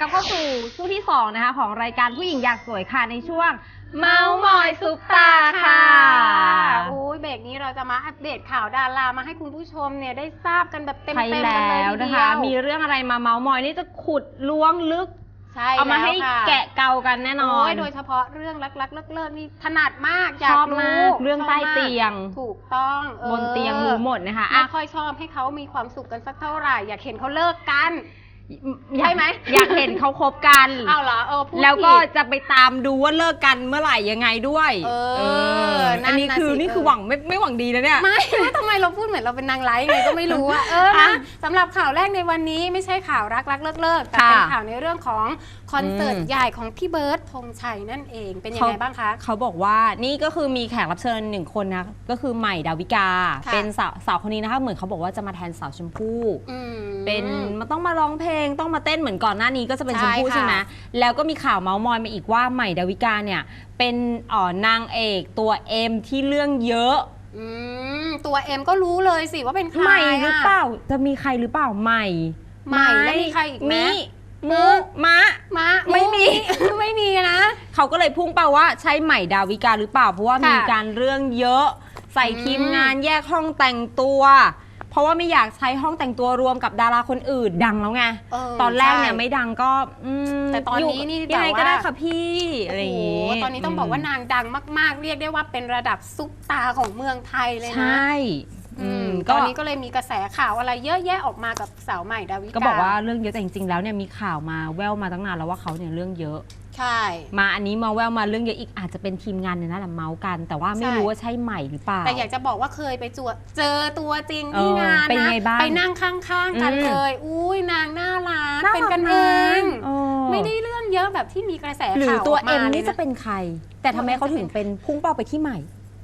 กลับเข้าสู่ช่วงที่สองนะคะของรายการผู้หญิงอยากสวยค่ะในช่วง เมาส์มอยซุปตาค่ะอุ้ยเบรกนี้เราจะมาอัปเดตข่าวดารามาให้คุณผู้ชมเนี่ยได้ทราบกันแบบเต็มใช่ๆกันเลยแล้วทีนะเดีคะยวมีเรื่องอะไรมาเมาส์มอยนี่จะขุดล้วงลึก ใช่เอามาให้แล้วค่ะแกะเกากันแน่นอโอ้น ยโดยเฉพาะเรื่องรักๆเลิกๆนี่ถนัดมากอยากชอบมากรู้เรื่องชบใต้มากเตียง ถูกต้องออบนเตียงรู้หมดนะคะไม่อะค่อยชอบให้เขามีความสุขกันสักเท่าไหร่ อยากเห็นเขาเลิกกันอยาก ใช่ไหมอยากเห็นเขาคบกัน เอาเหรอเออพูดแล้วก็ผิด จะไปตามดูว่าเลิกกันเมื่อไหร่ยังไงด้วยเออนั่นอันนี้น่ะคือสินี่คือเออ หวังไม่ไม่หวังดีนะเนี่ย ไม่ว่าทำไมเราพูดเหมือนเราเป็นนางไลฟ์ไงก็ไม่รู้อะเอออะนะสำหรับข่าวแรกในวันนี้ไม่ใช่ข่าวรักรักเลิกเลิกแต่เป็นค่ะข่าวในเรื่องของ คอนเสิร์ตอืมใหญ่ของพี่เบิร์ดธงชัยนั่นเองเป็นยังไงบ้างคะ เขาบอกว่านี่ก็คือมีแขกรับเชิญหนึ่งคนนะก็คือใหม่ดาวิกา ค่ะเป็นสาวสาวคนนี้นะคะเหมือนเขาบอกว่าจะมาแทนสาวชมพู่อืมเป็นมันต้องมาร้องเพลงต้องมาเต้นเหมือนก่อนหน้านี้ก็จะเป็นชใช่มพู่ค่ะ ใช่ไหมแล้วก็มีข่าวเมาส์มอยมาอีกว่าใหม่ดาวิกาเนี่ยเป็นเอ่อนางเอกตัวเอ็มที่เรื่องเยอะ อืมตัวเอ็มก็รู้เลยสิว่าเป็นใครใหม่ะหรือเปล่าจะมีใครหรือเปล่าใหม่ใหม่แล้วมีใครอีกไหมมี มูมะมาไม่มี ไม่มีนะ เขาก็เลยพุ่งเป้าว่าใช่ใหม่ดาวิกาหรือเปล่า เพราะว่าค่ะมีการเรื่องเยอะ ใส่อืมทีมงานแยกห้องแต่งตัว เพราะว่าไม่อยากใช้ห้องแต่งตัวรวมกับดาราคนอื่นดังแล้วไงเตอนแรกเนี่ยใช่ไม่ดังก็อืมแต่ตอนนี้ยู่นี่ยังไงแบบว่า ก็ได้ค่ะพี่อะไรอย่างโอ้งี้โหตอนนี้ต้องบอกว่านางดังมาก ๆ เรียกได้ว่าเป็นระดับซุปตาของเมืองไทยเลยใชนะ่อื อืมมตก็อนนี้ก็เลยมีกระแสข่าวอะไรเยอะแยะออกมากับสาวใหม่ดาวิกาก็บอกว่าเรื่องเยอะแต่จริงๆแล้วเนี่ยมีข่าวมาแววมาตั้งนานแล้วว่าเขาเนี่ยเรื่องเยอะ ใช่ มาอันนี้มาแววมาเรื่องเยอะอีกอาจจะเป็นทีมงานเนี่ยนั่นแหละเมาส์กัน แต่ว่าไม่ใช่รู้ว่าใช่ใหม่หรือเปล่า แต่อยากจะบอกว่าเคยไปจวดเจอตัวจริงเออที่งานเป็นนะไงบ้างไปนั่งข้างๆกันอืมเลยอุ้ยนางน่ารักาเป็นกันเอรังเออไม่ได้เรื่องเยอะแบบที่มีกระแสหรือข่าวตัวออกเอ็มามเลยนี่จะนะเป็นใคร แต่ทำไมเขาถึงเป็นพุ่งเป้าไปที่ใหม่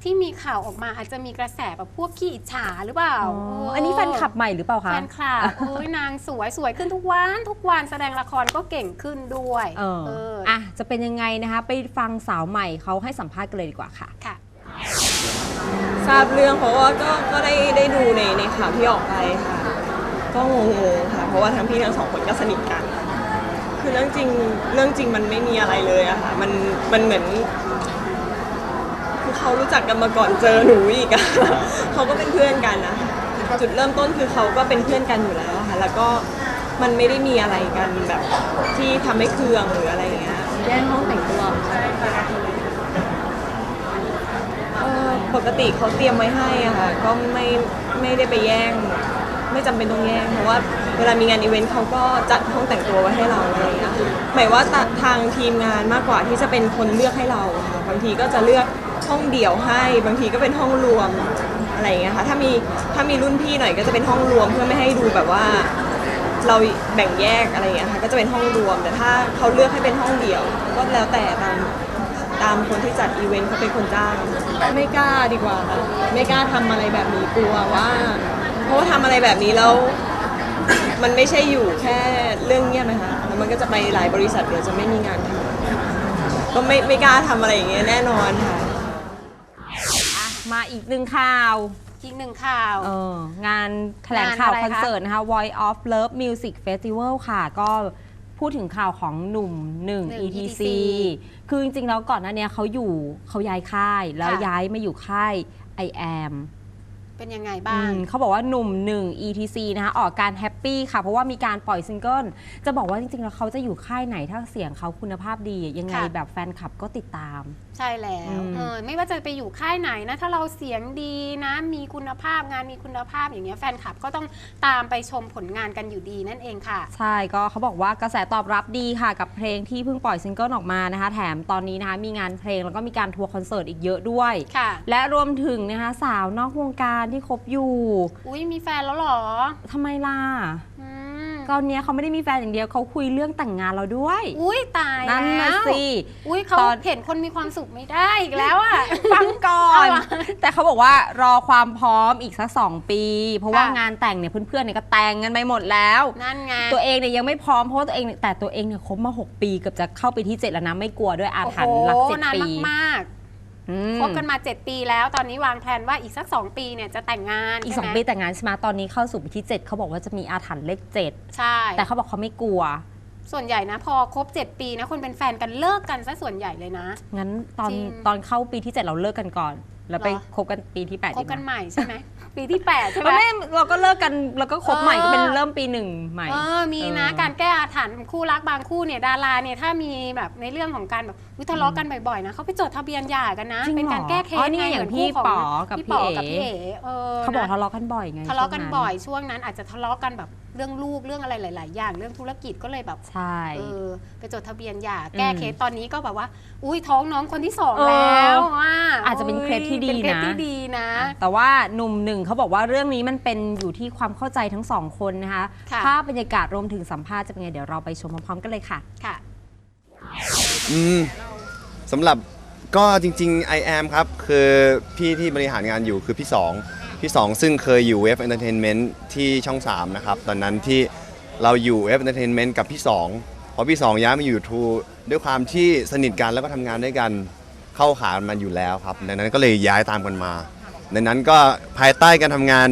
ที่มีข่าวออกมาอาจจะมีกระแสแบบพวกขี้อิจฉาหรือเปล่าอ๋อเอันนี้แฟนคลับใหม่หรือเปล่าคะแฟนคลับโอ้ยนางสวยสวยขึ้นทุกวันทุกวันแสดงละครก็เก่งขึ้นด้วยเออเอออะจะเป็นยังไงนะคะ ไปฟังสาวใหม่เขาให้สัมภาษณ์กันเลยดีกว่าค่ะค่ะ ทราบเรื่องเพราะว่าก็ก็ได้ได้ดูในในข่าวที่ออกไปค่ะ ก็งงๆค่ะ เพราะว่าทั้งพี่ทั้งสองคนก็สนิทกัน คือเรื่องจริงเรื่องจริงมันไม่มีอะไรเลยอะค่ะ มันมันเหมือน คือเขารู้จักกันมาก่อนเจอหนูอีกอะเขาก็เป็นเพื่อนกันนะคะจุดเริ่มต้นคือเขาก็เป็นเพื่อนกันอยู่แล้วอะค่ะ แล้วก็มันไม่ได้มีอะไรกันแบบที่ทำให้เคืองหรืออะไรอย่างเงี้ย แย่งห้องแต่งตัวเอ่อปกติเขาเตรียมไว้ให้อะค่ะ ก็ไม่ไม่ได้ไปแย่ง ไม่จำเป็นต้องแย่ง เพราะว่าเวลามีงานอีเวนต์เขาก็จัดห้องแต่งตัวไว้ให้เราอะไรอย่างเงี้ยหมายว่าตะทางทีมงานมากกว่าที่จะเป็นคนเลือกให้เราค่ะบางทีก็จะเลือก ห้องเดี่ยวให้บางทีก็เป็นห้องรวมอะไรอย่างเงี้ยค่ะถ้ามีถ้ามีรุ่นพี่หน่อยก็จะเป็นห้องรวมเพื่อไม่ให้ดูแบบว่า เราแบ่งแยกอะไรอย่างเงี้ยค่ะก็จะเป็นห้องรวม แต่ถ้าเขาเลือกให้เป็นห้องเดี่ยว ก็แล้วแต่ตามตามคนที่จัดอีเวนต์เขาเป็นคนจ้างไม่กล้าดีกว่าค่ะไม่กล้าทำอะไรแบบนี้กลัวว่า เพราะว่าทำอะไรแบบนี้แล้ว มันไม่ใช่อยู่แค่เรื่องเงียบนะคะแล้วมันก็จะไปหลายบริษัทเดี๋ยวจะไม่มีงานทำก็ไม่ไม่กล้าทำอะไรอย่างเงี้ยแน่นอนค่ะอะ มาอีกหนึ่งข่าวอีกหนึ่งข่าว เอองานแถลงข่าวงานอะไรคะคอนเสิร์ตนะคะ Voice of Love Music Festival ค่ะ ก็พูดถึงข่าวของหนุ่มหนึ่ง ETC คือจริงๆแล้วก่อนหน้าเนี้ยเขาอยู่เขาย้ายค่าย แล้วย้ายมาอยู่ค่าย I am เป็นยังไงอืบ้างมเขาบอกว่าหนุ่มหนึ่ง ETC นะคะออกการแฮปปี้ค่ะ เพราะว่ามีการปล่อยซิงเกิล จะบอกว่าจริงๆ แล้วเขาจะอยู่ค่ายไหนถ้าเสียงเขาคุณภาพดี ยังไงค่ะแบบแฟนคลับก็ติดตาม ใช่แล้วอืม เออไม่ว่าจะไปอยู่ค่ายไหนนะ ถ้าเราเสียงดีนะมีคุณภาพงานมีคุณภาพอย่างเงี้ยแฟนคลับก็ต้องตามไปชมผลงานกันอยู่ดีนั่นเองค่ะ ใช่ก็เขาบอกว่ากระแสตอบรับดีค่ะกับเพลงที่เพิ่งปล่อยซิงเกิลออกมานะคะ แถมตอนนี้นะคะมีงานเพลงแล้วก็มีการทัวร์คอนเสิร์ตอีกเยอะด้วย ค่ะ และรวมถึงนะคะสาวนอกวงการที่คบอยู่อุ้ยมีแฟนแล้วเหรอทำไมล่ะ อืม ตอนเนี้ยเขาไม่ได้มีแฟนอย่างเดียวเขาคุยเรื่องแต่งงานเราด้วย อุ้ยตายนั่นแล้นะวสิ อุ้ยเขาตอน เห็นคนมีความสุขไม่ได้อีกแล้วอะ ฟังก่อเอานเหรอแต่เขาบอกว่ารอความพร้อมอีกสักสองปี เพราะว่าค่ะ งานแต่งเนี่ยเพื่อนๆเนี่ยก็แต่งกันไปหมดแล้ว นั่นไง ตัวเองเนี่ยยังไม่พร้อมเพราะว่าตัวเองเนี่ยแต่ตัวเองเนี่ยคบมา 6 ปีเกือบจะเข้าไปที่ 7 แล้วนะไม่กลัวด้วยอาถรรพ์รักเจ็ดนานปี มากอืๆ คบกันมา 7 ปีแล้วตอนนี้วางแผนว่าอีกสัก 2 ปีเนี่ยจะแต่งงานอีกใช่2ไหมปีแต่งงานใช่ไหมตอนนี้เข้าสู่ปีที่ 7 เขาบอกว่าจะมีอาถรรพ์เลขใช่7แต่เขาบอกเขาไม่กลัว ส่วนใหญ่นะ พอครบ 7 ปีนะคนเป็นแฟนกันเลิกกันซะส่วนใหญ่เลยนะ งั้นตอนจริงตอนเข้าปีที่ 7 เราเลิกกันก่อน แล้วไปเหรอคบกันปีที่8คบกันใหม่ใช่ไหมปีที่8ใช่ไหมก็ไม่เราก็เลิกกันแล้วก็คบใหม่เออก็เป็นเริ่มปีหนึ่งใหม่เออมีนะเออการแก้อาถรรพ์คู่รักบางคู่เนี่ยดาราเนี่ยถ้ามีแบบในเรื่องของการแบบอุ๊ยทะเลาะกันบ่อยๆนะเขาไปจดทะเบียนหย่ากันนะจริงเป็นการแก้เคเหรออ๋สอนี่ไงอย่างเหมืพี่คู่ขป๋อกับพี่ป๋อพี่กับเอ๋พี่เอ๋เออเขาบอกนะทะเลาะกันบ่อยไงทะเลาะกันช่วงบ่อยช่วงนั้นอาจจะทะเลาะกันแบบ เรื่องลูกเรื่องอะไรหลาย ๆ อย่าง เรื่องธุรกิจก็เลยแบบใช่ เออไปจดทะเบียนหย่าแก้อืมเคสตอนนี้ก็แบบว่า อุ้ยท้องน้องคนที่สองเออ แล้วอะอาจจะเป็นเคล็ดที่ดีเป็นเคล็ดนะ ที่ดีนะ แต่ว่าหนุ่มหนึ่งเขาบอกว่าเรื่องนี้มันเป็นอยู่ที่ความเข้าใจทั้งสองคนนะคะค่ะ ภาพบรรยากาศรวมถึงสัมภาษณ์จะเป็นไง เดี๋ยวเราไปชมพร้อมๆกันเลยค่ะ ค่ะ อืมสำหรับก็จริงๆ I am ครับ คือพี่ที่บริหารงานอยู่คือพี่สอง พี่สองซึ่งเคยอยู่เว็บ Entertainment ที่ช่อง 3 นะครับ ตอนนั้นที่เราอยู่เว็บ Entertainment กับพี่สองพอพี่สองย้ายมาอยู่ทูด้วยความที่สนิทกันแล้วก็ทำงานด้วยกันเข้าขากันมาอยู่แล้วครับดังนั้นก็เลยย้ายตามกันมาดังนั้นก็ภายใต้การทำงาน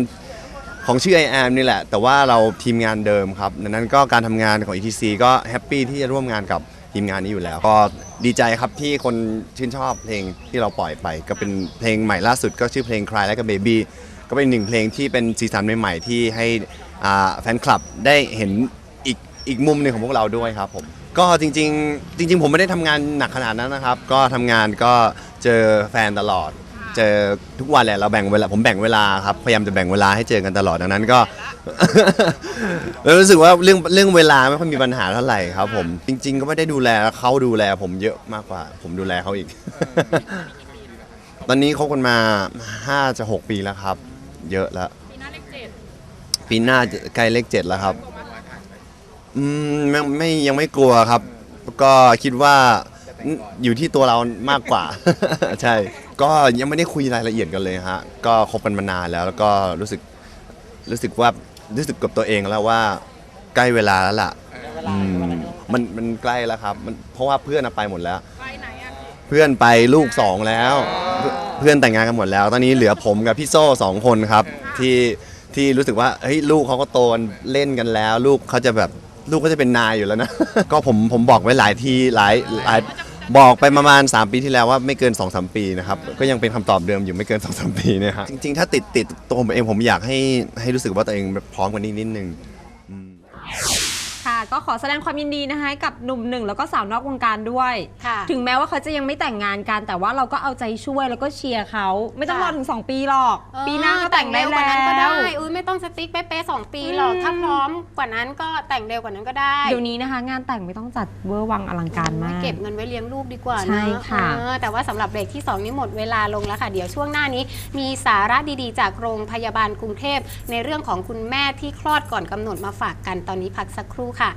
ของชื่อ I am นี่แหละ แต่ว่าเราทีมงานเดิมครับดังนั้นก็การทำงานของ ETC ก็แฮปปี้ที่จะร่วมงานกับทีมงานนี้อยู่แล้ว ก็ดีใจครับที่คนชื่นชอบเพลงที่เราปล่อยไป ก็เป็นเพลงใหม่ล่าสุดก็ชื่อเพลง Cry และก็ Baby ก็เป็นหนึ่งเพลงที่เป็นสีสันใหม่ๆที่ให้อ่าแฟนคลับได้เห็นอีกอีกมุมหนึ่งของพวกเราด้วยครับผมก็จริงๆ จริง ๆ ผมไม่ได้ทำงานหนักขนาดนั้นนะครับ ก็ทำงานก็เจอแฟนตลอด เจอทุกวันแหละเราแบ่งเวลาผมแบ่งเวลาครับพยายามจะแบ่งเวลาให้เจอกันตลอดดังนั้นก็แล้วรู้สึกว่าเรื่องเรื่องเวลาไม่ค่อยมีปัญหาเท่าไหร่ครับผมจริง ๆ ก็ไม่ได้ดูแลเขาดูแล ผมเยอะมากกว่า ผมดูแลเขาอีก ตอนนี้คบกันมา5จะ6ปีแล้วครับ เยอะแล้ว ปีหน้าเลขเจ็ดปีหน้าจะใกล้เลขเจ็ดแล้วครับอืมไม่ไม่ยังไม่กลัวครับ ก็คิดว่าอยู่ที่ตัวเรามากกว่า ใช่ ก็ยังไม่ได้คุยรายละเอียดกันเลยฮะ ก็คบกันมานานแล้ว แล้วก็รู้สึกรู้สึกว่ารู้สึกกับตัวเองแล้วว่าใกล้เวลาแล้วล่ะอืมมันมันใกล้แล้วครับมันเพราะว่าเพื่อนอะไปหมดแล้วเพื่อนไปลูกสองแล้วเพื่อน เพื่อนแต่งงานกันหมดแล้ว ตอนนี้เหลือผมกับพี่โซ่สองคนครับ ที่ที่รู้สึกว่าเฮ้ยลูกเขาก็โตกันเล่นกันแล้ว ลูกเขาจะแบบลูกเขาจะเป็นนายอยู่แล้วนะ ก็ผมผมบอกไว้หลายทีหลายหลายบอกไปประมาณ 3 ปีที่แล้วว่าไม่เกิน2อสปีนะครับ ก็ยังเป็นคำตอบเดิมอยู่ไม่เกิน2อสปีเนี่ยฮะจริงๆ ถ้าติดติดตัวผมเองผมอยากให้ให้รู้สึกว่าตัวเองพร้อมกว่านี้นิดนึงค่ะ ก็ขอแสดงความยินดีนะคะกับหนุ่มหนึ่งแล้วก็สาวนอกวงการด้วย ค่ะ ถึงแม้ว่าเขาจะยังไม่แต่งงานกัน แต่ว่าเราก็เอาใจช่วยแล้วก็เชียร์เขาไม่ต้องรอค่ะถึง 2 ปีหรอก เออปีหน้าก็แต่งได้เร็วกแล้ว่านั้นก็ได้วอุ้ยไม่ต้องสติ๊กเป๊ะๆสองปีหรอกอืมถ้าพร้อมกว่านั้นก็แต่งเร็วกว่านั้นก็ได้เดี๋ยวนี้นะคะ งานแต่งไม่ต้องจัดเวอร์วังอลังการมาก เก็บเงินไว้เลี้ยงลูกดีกว่าใช่นะค่ะ เออแต่ว่าสำหรับเบรกที่ 2 นี้หมดเวลาลงแล้วค่ะ เดี๋ยวช่วงหน้านี้ มีสาระดีๆ จากโรงพยาบาลกรุงเทพ ในเรื่องของคุณแม่ที่คลอดก่อนกำหนดมาฝากกันตอนนี้พักสักครู่ค่ะ